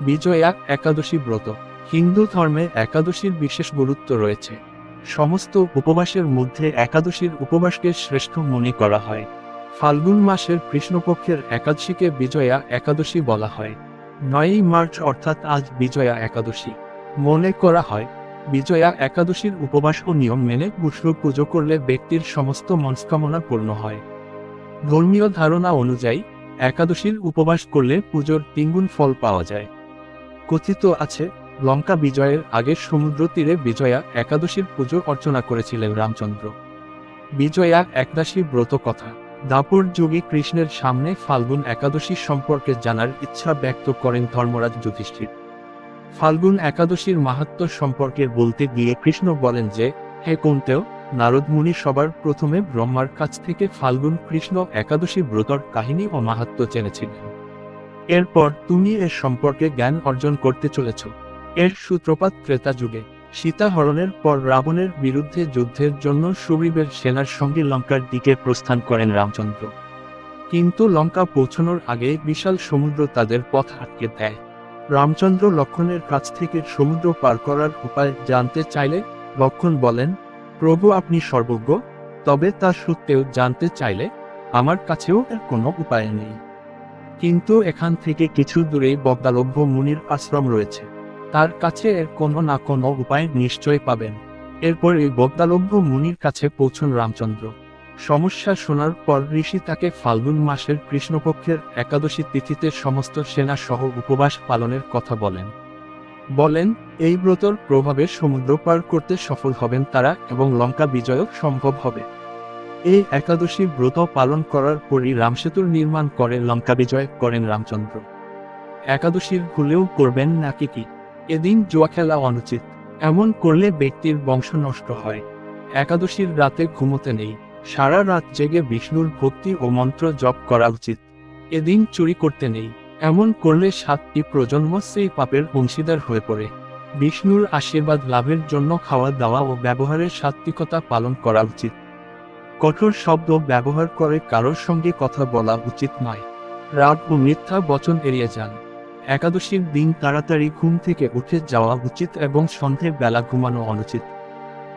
বিজয়া একাদশী ব্রত। হিন্দু ধর্মে একাদশীর বিশেষ গুরুত্ব রয়েছে। সমস্ত উপবাসের মধ্যে একাদশীর উপবাসকে শ্রেষ্ঠ মনে করা হয়। ফাল্গুন মাসের কৃষ্ণপক্ষের একাদশীকে বিজয়া একাদশী বলা হয়। নয়ই মার্চ অর্থাৎ আজ বিজয়া একাদশী। মনে করা হয়, বিজয়া একাদশীর উপবাস ও নিয়ম মেনে বিষ্ণু পুজো করলে ব্যক্তির সমস্ত মনস্কামনা পূর্ণ হয়। ধর্মীয় ধারণা অনুযায়ী, একাদশীর উপবাস করলে পুজোর তিনগুণ ফল পাওয়া যায়। কথিত আছে, লঙ্কা বিজয়ের আগে সমুদ্র তীরে বিজয়া একাদশীর পুজো অর্চনা করেছিলেন রামচন্দ্র। বিজয়া একদাসী ব্রত কথা। দাপর যুগে কৃষ্ণের সামনে ফাল্গুন একাদশী সম্পর্কে জানার ইচ্ছা ব্যক্ত করেন ধর্মরাজ যুধিষ্ঠির। ফাল্গুন একাদশীর মাহাত্ম্য সম্পর্কে বলতে গিয়ে কৃষ্ণ বলেন যে, হে কোনতেও নারদ মুনি সবার প্রথমে ব্রহ্মার কাছ থেকে ফাল্গুন কৃষ্ণ একাদশী ব্রতর কাহিনী ও মাহাত্ম্য জেনেছিলেন। এরপর তুমি এর সম্পর্কে জ্ঞান অর্জন করতে চলেছ। এর সূত্রপাত ত্রেতা যুগে। সীতা হরণের পর রাবণের বিরুদ্ধে যুদ্ধের জন্য সুগ্রীবের সেনার সঙ্গে লঙ্কার দিকে প্রস্থান করেন রামচন্দ্র। কিন্তু লঙ্কা পৌঁছানোর আগে বিশাল সমুদ্র তাদের পথ আটকে দেয়। রামচন্দ্র লক্ষণের কাছ থেকে সমুদ্র পার করার উপায় জানতে চাইলে লক্ষণ বলেন, প্রভু আপনি সর্বজ্ঞ। তবে তা সত্ত্বেও জানতে চাইলে আমার কাছেও এর কোনো উপায় নেই। কিন্তু এখান থেকে কিছু দূরেই বজ্ঞালভ্য মুনির আশ্রম রয়েছে। তার কাছে এর কোনো না কোনো উপায় নিশ্চয় পাবেন। এরপর এই বজ্ঞালভ্য মুনির কাছে পৌঁছন রামচন্দ্র। সমস্যা শোনার পর ঋষি তাকে ফাল্গুন মাসের কৃষ্ণপক্ষের একাদশী তিথিতে সমস্ত সেনা সহ উপবাস পালনের কথা বলেন। বলেন, এই ব্রতর প্রভাবে সমুদ্র পার করতে সফল হবেন তারা এবং লঙ্কা বিজয়ও সম্ভব হবে। এই একাদশী ব্রত পালন করার পরই রামসেতুর নির্মাণ করে লঙ্কা বিজয়, করেন রামচন্দ্র। একাদশীর ভুলেও করবেন নাকি কি এদিন জুয়া খেলা অনুচিত। এমন করলে ব্যক্তির বংশ নষ্ট হয়। একাদশীর রাতে ঘুমোতে নেই। সারা রাত জেগে বিষ্ণুর ভক্তি ও মন্ত্র জপ করা উচিত। এদিন চুরি করতে নেই। এমন করলে সাতটি প্রজন্ম সেই পাপের অংশীদার হয়ে পড়ে। বিষ্ণুর আশীর্বাদ লাভের জন্য খাওয়া দাওয়া ও ব্যবহারের সাত্বিকতা পালন করা উচিত। কঠোর শব্দ ব্যবহার করে কারোর সঙ্গে কথা বলা উচিত নয়। রাগ ও মিথ্যা বচন এড়িয়ে যান। একাদশীর দিন তাড়াতাড়ি ঘুম থেকে উঠে যাওয়া উচিত এবং সন্ধ্যের বেলা ঘুমানো অনুচিত।